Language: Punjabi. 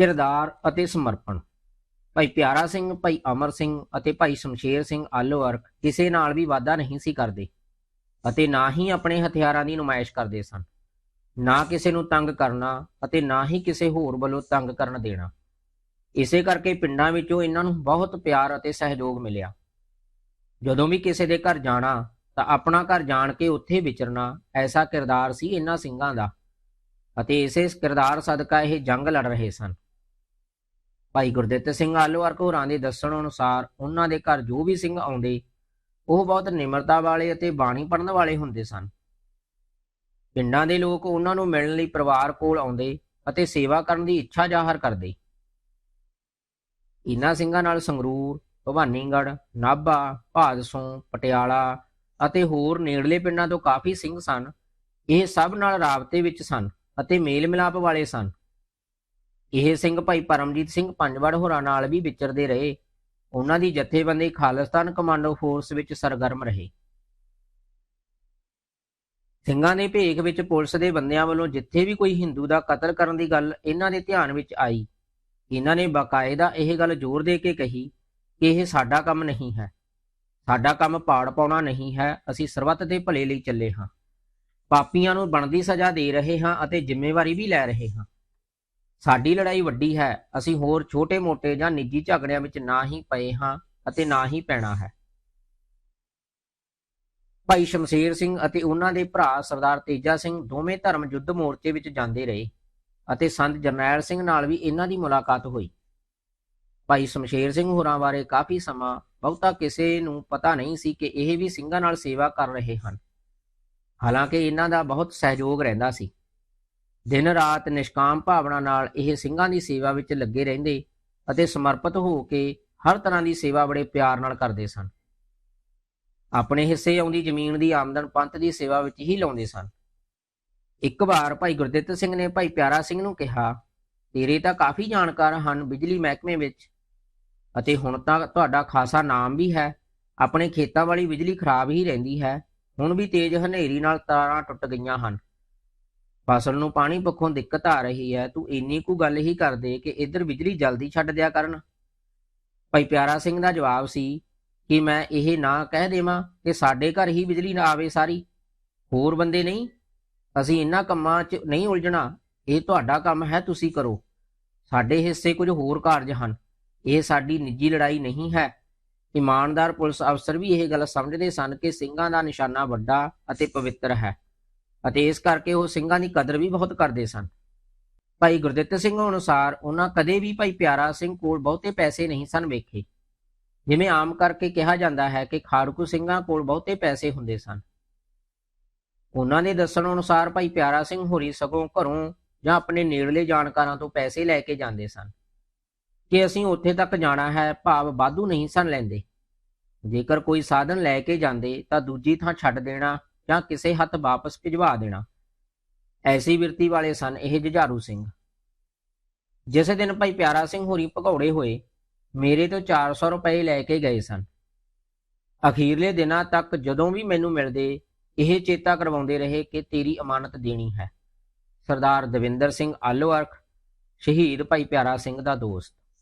ਕਿਰਦਾਰ ਅਤੇ ਸਮਰਪਣ। ਭਾਈ ਪਿਆਰਾ ਸਿੰਘ, ਭਾਈ ਅਮਰ ਸਿੰਘ ਅਤੇ ਭਾਈ ਸ਼ਮਸ਼ੇਰ ਸਿੰਘ ਆਲੋਅਰਕ ਕਿਸੇ ਨਾਲ ਵੀ ਵਾਅਦਾ ਨਹੀਂ ਸੀ ਕਰਦੇ ਅਤੇ ਨਾ ਹੀ ਆਪਣੇ ਹਥਿਆਰਾਂ ਦੀ ਨੁਮਾਇਸ਼ ਕਰਦੇ ਸਨ। ਨਾ ਕਿਸੇ ਨੂੰ ਤੰਗ ਕਰਨਾ ਅਤੇ ਨਾ ਹੀ ਕਿਸੇ ਹੋਰ ਵੱਲੋਂ ਤੰਗ ਕਰਨ ਦੇਣਾ। ਇਸੇ ਕਰਕੇ ਪਿੰਡਾਂ ਵਿੱਚੋਂ ਇਹਨਾਂ ਨੂੰ ਬਹੁਤ ਪਿਆਰ ਅਤੇ ਸਹਿਯੋਗ ਮਿਲਿਆ। ਜਦੋਂ ਵੀ ਕਿਸੇ ਦੇ ਘਰ ਜਾਣਾ ਤਾਂ ਆਪਣਾ ਘਰ ਜਾਣ ਕੇ ਉੱਥੇ ਵਿਚਰਨਾ ਐਸਾ ਕਿਰਦਾਰ ਸੀ ਇਹਨਾਂ ਸਿੰਘਾਂ ਦਾ ਅਤੇ ਇਸੇ ਕਿਰਦਾਰ ਸਦਕਾ ਇਹ ਜੰਗ ਲੜ ਰਹੇ ਸਨ। ਭਾਈ ਗੁਰਦਿੱਤ ਸਿੰਘ ਆਲੋਵਾਰ ਘੋਰਾਂ ਦੇ ਦੱਸਣ ਅਨੁਸਾਰ ਉਹਨਾਂ ਦੇ ਘਰ ਜੋ ਵੀ ਸਿੰਘ ਆਉਂਦੇ, ਉਹ ਬਹੁਤ ਨਿਮਰਤਾ ਵਾਲੇ ਅਤੇ ਬਾਣੀ ਪੜਨ ਵਾਲੇ ਹੁੰਦੇ ਸਨ। ਪਿੰਡਾਂ ਦੇ ਲੋਕ ਉਹਨਾਂ ਨੂੰ ਮਿਲਣ ਲਈ ਪਰਿਵਾਰ ਕੋਲ ਆਉਂਦੇ ਅਤੇ ਸੇਵਾ ਕਰਨ ਦੀ ਇੱਛਾ ਜ਼ਾਹਰ ਕਰਦੇ। ਇਨ੍ਹਾਂ ਸਿੰਘਾਂ ਨਾਲ ਸੰਗਰੂਰ, ਭਵਾਨੀਗੜ੍ਹ, ਨਾਭਾ, ਭਾਦਸੋਂ, ਪਟਿਆਲਾ ਅਤੇ ਹੋਰ ਨੇੜਲੇ ਪਿੰਡਾਂ ਤੋਂ ਕਾਫੀ ਸਿੰਘ ਸਨ। ਇਹ ਸਭ ਨਾਲ ਰਾਬਤੇ ਵਿੱਚ ਸਨ ਅਤੇ ਮੇਲ ਮਿਲਾਪ ਵਾਲੇ ਸਨ। ਇਹ ਸਿੰਘ ਭਾਈ ਪਰਮਜੀਤ ਸਿੰਘ ਪੰਜਵੜ ਹੋਰਾਂ ਨਾਲ ਵੀ ਵਿਚਰਦੇ ਰਹੇ। ਉਹਨਾਂ ਦੀ ਜਥੇਬੰਦੀ ਖਾਲਿਸਤਾਨ ਕਮਾਂਡੋ ਫੋਰਸ ਵਿੱਚ ਸਰਗਰਮ ਰਹੇ। ਸਿੰਘਾਂ ਦੇ ਭੇਖ ਵਿੱਚ ਪੁਲਿਸ ਦੇ ਬੰਦਿਆਂ ਵੱਲੋਂ ਜਿੱਥੇ ਵੀ ਕੋਈ ਹਿੰਦੂ ਦਾ ਕਤਲ ਕਰਨ ਦੀ ਗੱਲ ਇਹਨਾਂ ਦੇ ਧਿਆਨ ਵਿੱਚ ਆਈ। ਇਹਨਾਂ ਨੇ ਬਕਾਇਦਾ ਇਹ ਗੱਲ ਜ਼ੋਰ ਦੇ ਕੇ ਕਹੀ ਕਿ ਇਹ ਸਾਡਾ ਕੰਮ ਨਹੀਂ ਹੈ। ਸਾਡਾ ਕੰਮ ਪਾੜ ਪਾਉਣਾ ਨਹੀਂ ਹੈ। ਅਸੀਂ ਸਰਬੱਤ ਦੇ ਭਲੇ ਲਈ ਚੱਲੇ ਹਾਂ। ਪਾਪੀਆਂ ਨੂੰ ਬਣਦੀ ਸਜ਼ਾ ਦੇ ਰਹੇ ਹਾਂ ਅਤੇ ਜ਼ਿੰਮੇਵਾਰੀ ਵੀ ਲੈ ਰਹੇ ਹਾਂ। ਸਾਡੀ ਲੜਾਈ ਵੱਡੀ ਹੈ। ਅਸੀਂ ਹੋਰ ਛੋਟੇ-ਮੋਟੇ ਜਾਂ ਨਿੱਜੀ ਝਗੜਿਆਂ ਵਿੱਚ ਨਾ ਹੀ ਪਏ ਹਾਂ ਅਤੇ ਨਾ ਹੀ ਪੈਣਾ ਹੈ। ਭਾਈ ਸ਼ਮਸ਼ੇਰ ਸਿੰਘ ਅਤੇ ਉਹਨਾਂ ਦੇ ਭਰਾ ਸਰਦਾਰ ਤੇਜਾ ਸਿੰਘ ਦੋਵੇਂ ਧਰਮ ਯੁੱਧ ਮੋਰਚੇ ਵਿੱਚ ਜਾਂਦੇ ਰਹੇ ਅਤੇ ਸੰਤ ਜਰਨੈਲ ਸਿੰਘ ਨਾਲ ਵੀ ਇਹਨਾਂ ਦੀ ਮੁਲਾਕਾਤ ਹੋਈ। ਭਾਈ ਸ਼ਮਸ਼ੇਰ ਸਿੰਘ ਹੋਰਾਂ ਬਾਰੇ ਕਾਫੀ ਸਮਾਂ ਬਹੁਤਾ ਕਿਸੇ ਨੂੰ ਪਤਾ ਨਹੀਂ ਸੀ ਕਿ ਇਹ ਵੀ ਸਿੰਘਾਂ ਨਾਲ ਸੇਵਾ ਕਰ ਰਹੇ ਹਨ। ਹਾਲਾਂਕਿ ਇਹਨਾਂ ਦਾ ਬਹੁਤ ਸਹਿਯੋਗ ਰਹਿੰਦਾ ਸੀ। ਦਿਨ ਰਾਤ ਨਿਸ਼ਕਾਮ ਭਾਵਨਾ ਨਾਲ ਇਹ ਸਿੰਘਾਂ ਦੀ ਸੇਵਾ ਵਿੱਚ ਲੱਗੇ ਰਹਿੰਦੇ ਅਤੇ ਸਮਰਪਿਤ ਹੋ ਕੇ ਹਰ ਤਰ੍ਹਾਂ ਦੀ ਸੇਵਾ ਬੜੇ ਪਿਆਰ ਨਾਲ ਕਰਦੇ ਸਨ। ਆਪਣੇ ਹਿੱਸੇ ਆਉਂਦੀ ਜ਼ਮੀਨ ਦੀ ਆਮਦਨ ਪੰਥ ਦੀ ਸੇਵਾ ਵਿੱਚ ਹੀ ਲਾਉਂਦੇ ਸਨ। ਇੱਕ ਵਾਰ ਭਾਈ ਗੁਰਦਿੱਤ ਸਿੰਘ ਨੇ ਭਾਈ ਪਿਆਰਾ ਸਿੰਘ ਨੂੰ ਕਿਹਾ, ਤੇਰੇ ਤਾਂ ਕਾਫੀ ਜਾਣਕਾਰ ਹਨ ਬਿਜਲੀ ਮਹਿਕਮੇ ਵਿੱਚ, ਅਤੇ ਹੁਣ ਤਾਂ ਤੁਹਾਡਾ ਖਾਸਾ ਨਾਮ ਵੀ ਹੈ। ਆਪਣੇ ਖੇਤਾਂ ਵਾਲੀ ਬਿਜਲੀ ਖਰਾਬ ਹੀ ਰਹਿੰਦੀ ਹੈ। ਹੁਣ ਵੀ ਤੇਜ਼ ਹਨੇਰੀ ਨਾਲ ਤਾਰਾਂ ਟੁੱਟ ਗਈਆਂ ਹਨ। ਫਸਲ ਨੂੰ ਪਾਣੀ ਪੱਖੋਂ ਦਿੱਕਤ ਆ ਰਹੀ ਹੈ, ਤੂੰ ਇੰਨੀ ਕੁ ਗੱਲ ਹੀ ਕਰ ਦੇ ਕਿ ਇੱਧਰ ਬਿਜਲੀ ਜਲਦੀ ਛੱਡ ਦਿਆ ਕਰਨ। ਭਾਈ ਪਿਆਰਾ ਸਿੰਘ ਦਾ ਜਵਾਬ ਸੀ ਕਿ ਮੈਂ ਇਹ ਨਾ ਕਹਿ ਦੇਵਾਂ ਕਿ ਸਾਡੇ ਘਰ ਹੀ ਬਿਜਲੀ ਨਾ ਆਵੇ ਸਾਰੀ। ਹੋਰ ਬੰਦੇ ਨਹੀਂ। ਅਸੀਂ ਇਹਨਾਂ ਕੰਮਾਂ 'ਚ ਨਹੀਂ ਉਲਝਣਾ। ਇਹ ਤੁਹਾਡਾ ਕੰਮ ਹੈ, ਤੁਸੀਂ ਕਰੋ। ਸਾਡੇ ਹਿੱਸੇ ਕੁਝ ਹੋਰ ਕਾਰਜ ਹਨ। ਇਹ ਸਾਡੀ ਨਿੱਜੀ ਲੜਾਈ ਨਹੀਂ ਹੈ। ਇਮਾਨਦਾਰ ਪੁਲਿਸ ਅਫਸਰ ਵੀ ਇਹ ਗੱਲ ਸਮਝਦੇ ਸਨ ਕਿ ਸਿੰਘਾਂ ਦਾ ਨਿਸ਼ਾਨਾ ਵੱਡਾ ਅਤੇ ਪਵਿੱਤਰ ਹੈ। ਅਤੇ ਇਸ ਕਰਕੇ ਉਹ ਸਿੰਘਾਂ ਦੀ ਕਦਰ ਵੀ ਬਹੁਤ ਕਰਦੇ ਸਨ। ਭਾਈ ਗੁਰਦਿੱਤ ਸਿੰਘ ਅਨੁਸਾਰ ਉਹਨਾਂ ਕਦੇ ਵੀ ਭਾਈ ਪਿਆਰਾ ਸਿੰਘ ਕੋਲ ਬਹੁਤੇ ਪੈਸੇ ਨਹੀਂ ਸਨ ਵੇਖੇ। ਜਿਵੇਂ ਆਮ ਕਰਕੇ ਕਿਹਾ ਜਾਂਦਾ ਹੈ ਕਿ ਖਾੜਕੂ ਸਿੰਘਾਂ ਕੋਲ ਬਹੁਤੇ ਪੈਸੇ ਹੁੰਦੇ ਸਨ। ਉਹਨਾਂ ਦੇ ਦੱਸਣ ਅਨੁਸਾਰ ਭਾਈ ਪਿਆਰਾ ਸਿੰਘ ਹੋਰੀ ਸਗੋਂ ਘਰੋਂ ਜਾਂ ਆਪਣੇ ਨੇੜਲੇ ਜਾਣਕਾਰਾਂ ਤੋਂ ਪੈਸੇ ਲੈ ਕੇ ਜਾਂਦੇ ਸਨ। ਕਿ ਅਸੀਂ ਉੱਥੇ ਤੱਕ ਜਾਣਾ ਹੈ, ਭਾਵ ਬਾਧੂ ਨਹੀਂ ਸਨ ਲੈਂਦੇ। ਜੇਕਰ ਕੋਈ ਸਾਧਨ ਲੈ ਕੇ ਜਾਂਦੇ ਤਾਂ ਦੂਜੀ ਥਾਂ ਛੱਡ ਦੇਣਾ ਜਾਂ ਕਿਸੇ ਹੱਥ ਵਾਪਸ ਭਿਜਵਾ ਦੇਣਾ। ਐਸੀ ਵਿਰਤੀ ਵਾਲੇ ਸਨ ਇਹ ਜੁਝਾਰੂ ਸਿੰਘ। ਜਿਸ ਦਿਨ ਭਾਈ ਪਿਆਰਾ ਸਿੰਘ ਹੋਰੀ ਭਗੌੜੇ ਹੋਏ, ਮੇਰੇ ਤੋਂ 400 ਰੁਪਏ ਲੈ ਕੇ ਗਏ ਸਨ। ਅਖੀਰਲੇ ਦਿਨਾਂ ਤੱਕ ਜਦੋਂ ਵੀ ਮੈਨੂੰ ਮਿਲਦੇ, ਇਹ ਚੇਤਾ ਕਰਵਾਉਂਦੇ ਰਹੇ ਕਿ ਤੇਰੀ ਅਮਾਨਤ ਦੇਣੀ ਹੈ। ਸਰਦਾਰ ਦਵਿੰਦਰ ਸਿੰਘ ਆਲੋਅਰਖ, ਸ਼ਹੀਦ ਭਾਈ ਪਿਆਰਾ ਸਿੰਘ ਦਾ ਦੋਸਤ।